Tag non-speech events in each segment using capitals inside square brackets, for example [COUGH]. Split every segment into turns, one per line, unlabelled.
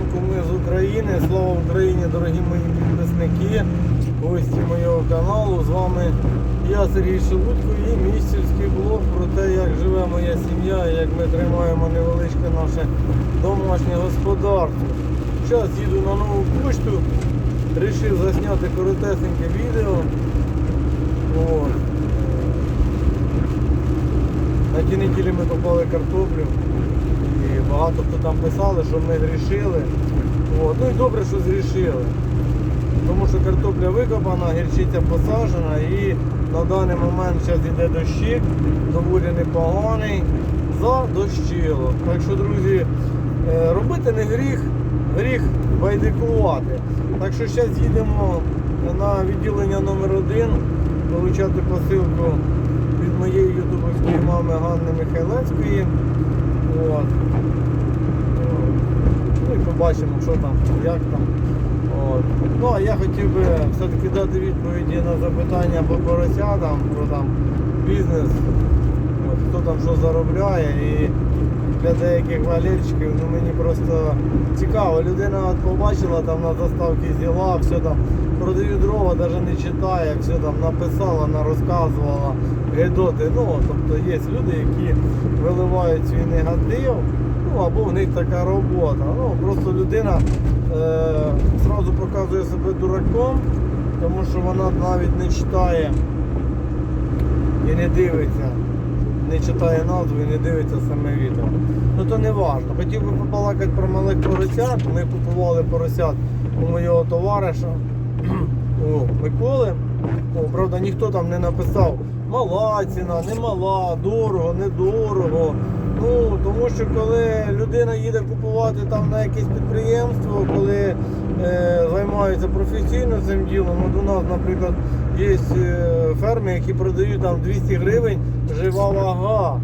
ранку, ми з України. Слава Україні, дорогі мої підписники, гості моєго каналу. З вами я Сергій Шелудько і мій блог про те, як живе моя сім'я, як ми тримаємо невеличке наше домашнє господарство. Зараз їду на нову почту, вирішив засняти коротесеньке відео. От. На тій неділі ми копали картоплю. Багато хто там писали, що ми грішили. От. Ну і добре, що зрішили. Тому що картопля викопана, гірчиця посаджена і на даний момент зараз йде дощик, доволі непоганий, задощило. Так що, друзі, е, робити не гріх, гріх байдикувати. Так що зараз їдемо на відділення номер 1 получати посилку від моєї ютубовської мами Ганни Михайлецької. От. Побачимо, що там, як там. От. Ну а я хотів би все-таки дати відповіді на запитання по поросятам, про там бізнес, от, хто там що заробляє. І для деяких валерчиків ну, мені просто цікаво. Людина от побачила там на заставці зіла, все там продаю дрова, навіть не читає, все там написала, розказувала гедоти. Ну, тобто є люди, які виливають свій негатив. Ну або в них така робота. Ну просто людина е, зразу показує себе дураком, тому що вона навіть не читає і не дивиться, не читає назву і не дивиться саме відео. Ну то не важно. Хотів би побалакати про малих поросят. Ми купували поросят у моєго товариша [CLEARS THROAT] у Миколи. О, правда, ніхто там не написав мала ціна, не мала, дорого, недорого. Ну, тому що коли людина їде купувати там на якесь підприємство, коли е, займаються професійно цим ділом, от у нас, наприклад, є е, ферми, які продають там 200 гривень жива вага.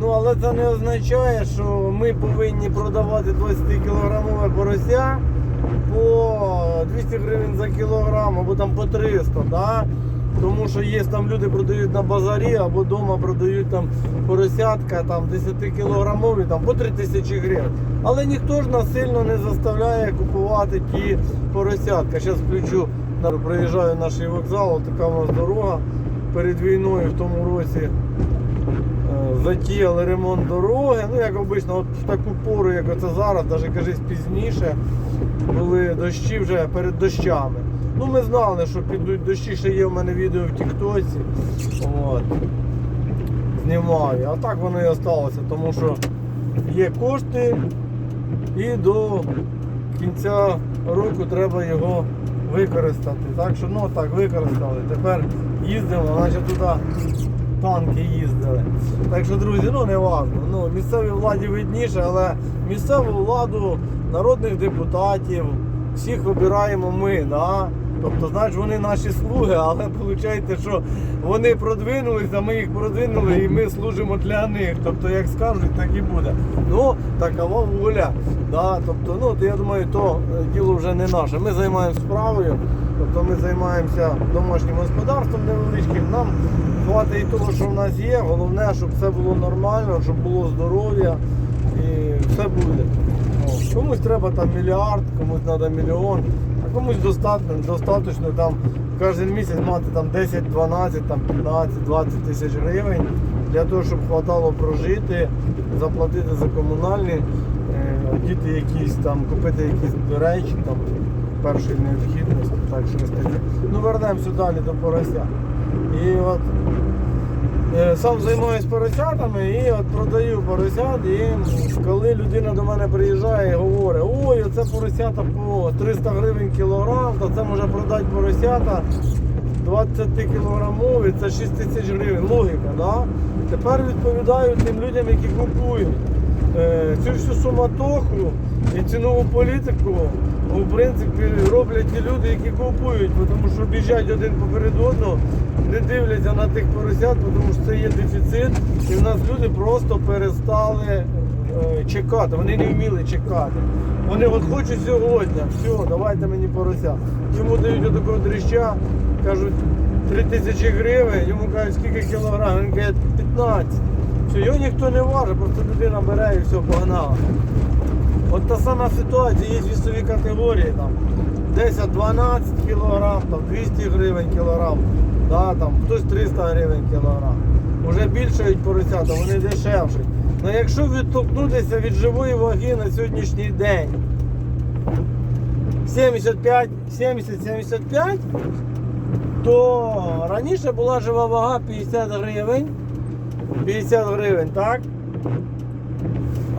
Ну, але це не означає, що ми повинні продавати 20-кілограмове порося по 200 гривень за кілограм або там по 300, да? Тому що є там люди продають на базарі або вдома продають там поросятка там 10 кілограмові там по 3 тисячі гривень. Але ніхто ж нас сильно не заставляє купувати ті поросятка. Зараз включу, проїжджаю наш вокзал, така у нас дорога перед війною в тому році. е, Затіяли ремонт дороги. Ну, як обично, от в таку пору, як оце зараз, навіть кажись пізніше, були дощі вже перед дощами. Ну, ми знали, що підуть дощі, ще є в мене відео в Тіктоці. От. Знімаю. А так воно і осталося, тому що є кошти і до кінця року треба його використати. Так що ну так використали. Тепер їздимо, наче туди танки їздили. Так що, друзі, ну не важно. Ну, місцевій владі видніше, але місцеву владу, народних депутатів, всіх вибираємо ми. Да? Тобто, знаєш, вони наші слуги, але виходить, що вони продвинулися, ми їх продвинули і ми служимо для них. Тобто, як скажуть, так і буде. Ну, такова воля. Да? Тобто, ну, я думаю, то е, діло вже не наше. Ми займаємося справою, тобто ми займаємося домашнім господарством невеличким. Нам хватить того, що в нас є. Головне, щоб все було нормально, щоб було здоров'я і все буде. Комусь треба там мільярд, комусь треба мільйон, комусь достатньо, достатньо там кожен місяць мати там 10, 12, там 15, 20 тисяч гривень для того, щоб хватало прожити, заплатити за комунальні, е, діти якісь там, купити якісь речі там першої необхідності, так щось. Ну вернемося далі до порося. І от Сам займаюся поросятами і от продаю поросят. І коли людина до мене приїжджає і говорить, ой, оце поросята по 300 гривень кілограм, то це може продати поросята 20 кілограмові, це 6 тисяч гривень. Логіка, да? Тепер відповідаю тим людям, які купують е, цю всю суматоху і цінову політику. Ну, В принципі, роблять ті люди, які купують, тому що біжать один поперед одного, не дивляться на тих поросят, тому що це є дефіцит, і в нас люди просто перестали е, чекати, вони не вміли чекати. Вони от хочуть сьогодні, все, давайте мені порося. Йому дають отакого дріща, кажуть 3 тисячі гривень, йому кажуть, скільки кілограм, він каже 15. Все, його ніхто не важить, просто людина бере і все, погнала. От та сама ситуація, є вісові категорії там 10-12 кг, там 200 гривень кілограм, да, там, хтось 300 гривень кілограм. Уже більшають поросята, вони дешевші. Ну якщо відтолкнутися від живої ваги на сьогоднішній день 75, 70-75, то раніше була жива вага 50 гривень. 50 гривень, так?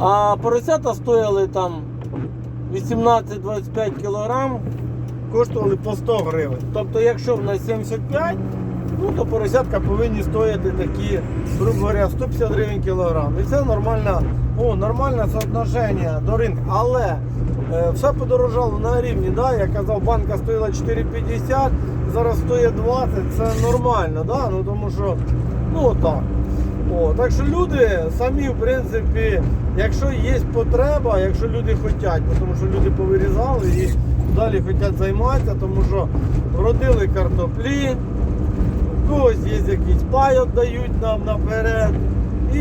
А поросята стояли там 18-25 кілограм, коштували по 100 гривень. Тобто, якщо в нас 75, ну то поросятка повинні стояти такі, грубо говоря, 150 гривень кілограм. І це нормальна, о, нормальне соотношення до ринку. Але е, все подорожало на рівні. Да? Я казав, банка стоїла 4,50, зараз стоїть 20, це нормально, да? ну, тому що ну отак. О, так що люди самі, в принципі, якщо є потреба, якщо люди хочуть, тому що люди повирізали і далі хочуть займатися, тому що родили картоплі, когось є якийсь пай дають нам наперед. І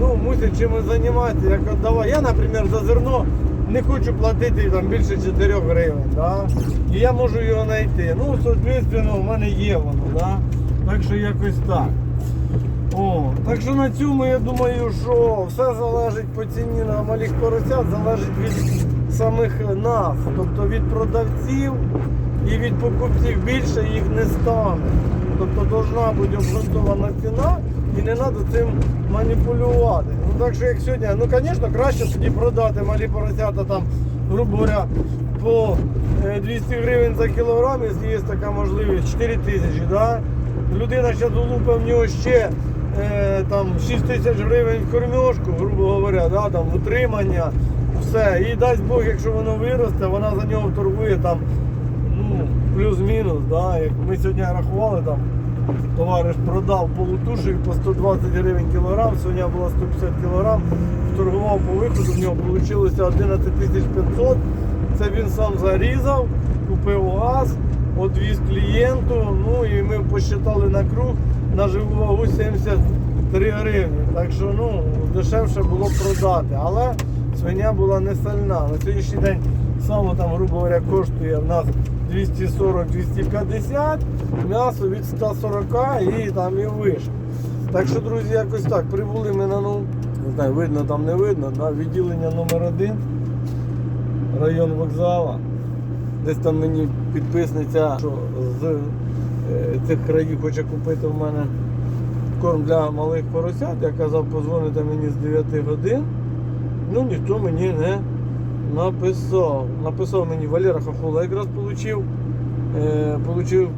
ну, мусять чимось займатися. Як давай. Я, наприклад, за зерно не хочу платити там більше 4 гривень. Да? І я можу його знайти. Ну, соответственно, в мене є воно. Да? Так що якось так. О, так що на цьому я думаю, що все залежить по ціні на малих поросят, залежить від самих нас, тобто від продавців і від покупців більше їх не стане. Тобто должна бути обґрунтована ціна і не треба цим маніпулювати. Ну так що як сьогодні, ну звісно, краще тоді продати малі поросята там, грубо говоря, по е, 200 гривень за кілограм, якщо є така можливість, 4 тисячі, да? людина ще долупа в нього ще е, там 6 тисяч гривень в кормежку, грубо говоря, да, там, утримання, все. І дасть Бог, якщо воно виросте, вона за нього торгує там, ну, плюс-мінус. Да, як ми сьогодні рахували, там, товариш продав полутуші по 120 гривень кілограм, сьогодні була 150 кілограм, торгував по виходу, в нього вийшло 11 тисяч 500. Це він сам зарізав, купив газ, одвіз клієнту, ну і ми посчитали на круг на живу вагу 73 гривні. Так що ну, дешевше було продати. Але свиня була не сильна. На сьогоднішній день сало там, грубо говоря, коштує в нас 240-250, м'ясо від 140 і там і вище. Так що, друзі, якось так. Прибули ми на ну, не знаю, видно там не видно, на відділення номер один, район вокзала. Десь там мені підписниця, що з цих країв хоче купити в мене корм для малих поросят. Я казав, позвоните мені з 9 годин. Ну ніхто мені не написав. Написав мені Валера Хохола якраз получив, е, получив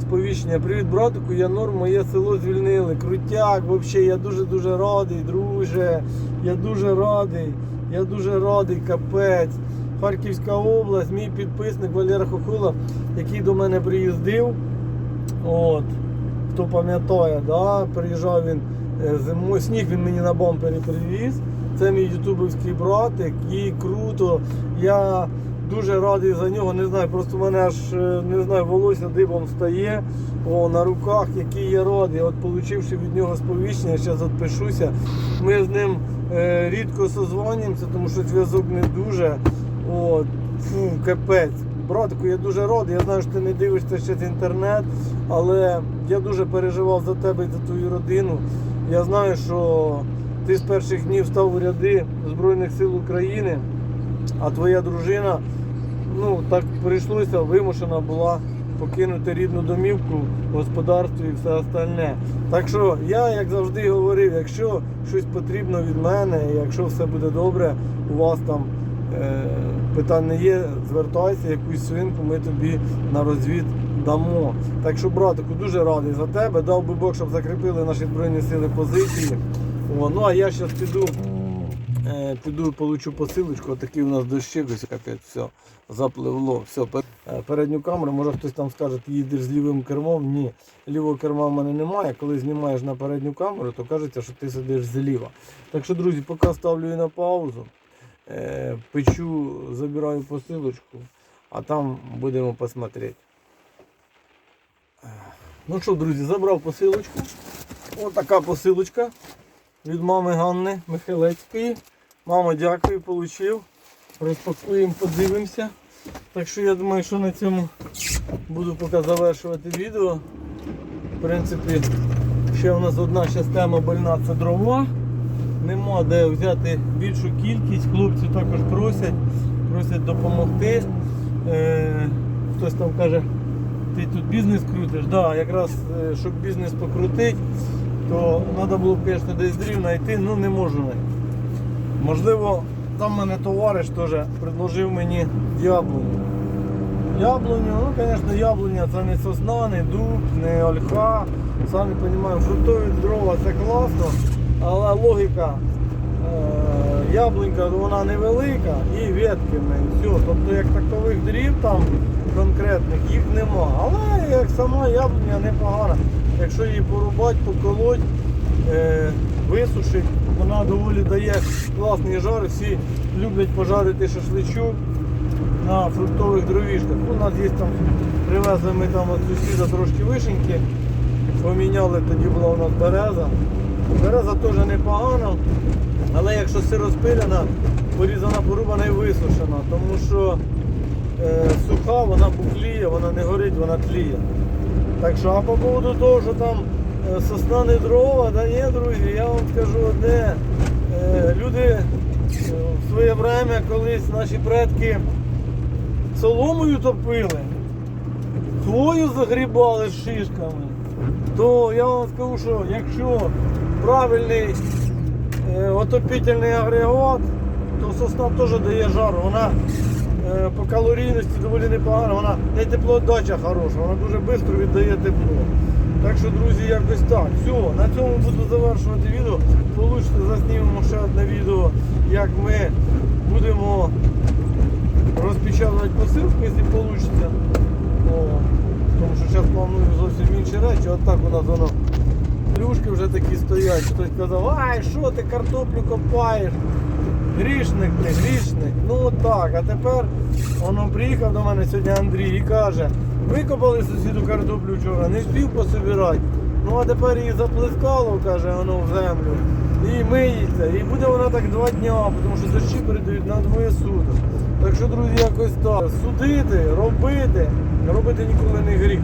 сповіщення. Привіт, братику, я норм, моє село звільнили. Крутяк, взагалі, я дуже-дуже радий, друже. Я дуже радий, я дуже радий, капець. Харківська область, мій підписник Валера Хохула, який до мене приїздив. От, хто пам'ятає, да, приїжджав він е, зимою, сніг він мені на бампері привіз. Це мій ютубовський братик, і круто. Я дуже радий за нього. Не знаю, просто в мене аж е, не знаю, волосся дибом стає о, на руках, який я радий. От получивши від нього сповіщення, зараз відпишуся. Ми з ним е, рідко созвонюємося, тому що зв'язок не дуже. От, фу, капець. Братику, я дуже радий. Я знаю, що ти не дивишся ще з інтернет, але я дуже переживав за тебе і за твою родину. Я знаю, що ти з перших днів став у ряди Збройних сил України, а твоя дружина, ну так прийшлося, вимушена була покинути рідну домівку, господарство і все остальне. Так що я, як завжди говорив, якщо щось потрібно від мене, якщо все буде добре, у вас там е, питань не є, звертайся, якусь свинку ми тобі на розвід дамо. Так що, братику, дуже радий за тебе. Дав би Бог, щоб закріпили наші збройні сили позиції. О, ну а я зараз піду, е, піду получу посилочку. Отакий у нас дощик, капець, все, запливло. Все, е, передню камеру, може хтось там скаже, ти їдеш з лівим кермом. Ні, лівого керма в мене немає. Коли знімаєш на передню камеру, то кажеться, що ти сидиш зліва. Так що, друзі, поки ставлю її на паузу. Е, печу, забираю посилочку, а там будемо посмотрети. Е, Ну що, друзі, забрав посилочку. Ось така посилочка від мами Ганни Михайлецької. Мама, дякую, получив. розпакуємо, подивимося. Так що я думаю, що на цьому буду поки завершувати відео. В принципі, ще у нас одна тема больна це дрова. Нема де взяти більшу кількість. Хлопці також просять, просять допомогти. Е, хтось там каже, ти тут бізнес крутиш. Да, якраз е, щоб бізнес покрутити, то треба було б, звісно, десь дрів знайти, ну не можу знайти. Можливо, там в мене товариш теж предложив мені яблуню. Яблуню, ну, звісно, яблуня це не сосна, не дуб, не ольха. Самі розуміємо, фруктові дрова це класно, але логіка е, яблунька вона невелика і ветки в Тобто як такових дрів там конкретних їх нема. Але як сама яблуня непогана. Якщо її порубати, поколоть, е, висушить, вона доволі дає класний жар. Всі люблять пожарити шашличок на фруктових дровішках. У нас є там, привезли ми там від сусіда трошки вишеньки, поміняли, тоді була у нас береза. Береза теж непогана, але якщо сироспиляна, порізана, порубана і висушена, тому що е, суха, вона букліє, вона не горить, вона тліє. Так що, а по поводу того, що там е, сосна не дрова, да ні, друзі, я вам скажу одне. Е, люди е, в своє время колись наші предки соломою топили, хвою загрібали шишками, то я вам скажу, що якщо правильний е, отопительний агрегат, то сосна теж дає жару. Вона е, по калорійності доволі непогана, вона не теплоотдача хороша, вона дуже швидко віддає тепло. Так що, друзі, якось так. Все, на цьому буду завершувати відео. Получите, заснімемо ще одне відео, як ми будемо розпечатувати посилку, якщо вийде. Тому що зараз планую зовсім інші речі. От так у нас воно. Плюшки вже такі стоять. Хтось казав, ай, що ти картоплю копаєш? Грішник ти, грішник. Ну так. А тепер воно приїхав до мене сьогодні Андрій і каже, викопали сусіду картоплю вчора, не встиг пособирати. Ну а тепер її заплескало, каже, воно в землю. І миється. І буде вона так два дня, тому що дощі передають на двоє суток. Так що, друзі, якось так. Судити, робити, робити ніколи не гріх.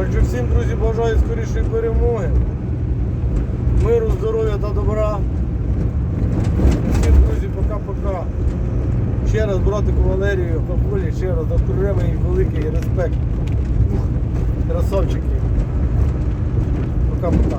Так всім, друзі, бажаю скорішої перемоги, миру, здоров'я та добра. Всім, друзі, пока-пока. Ще раз братику Валерію Папулі, ще раз окремий великий респект. Красавчики. Пока-пока.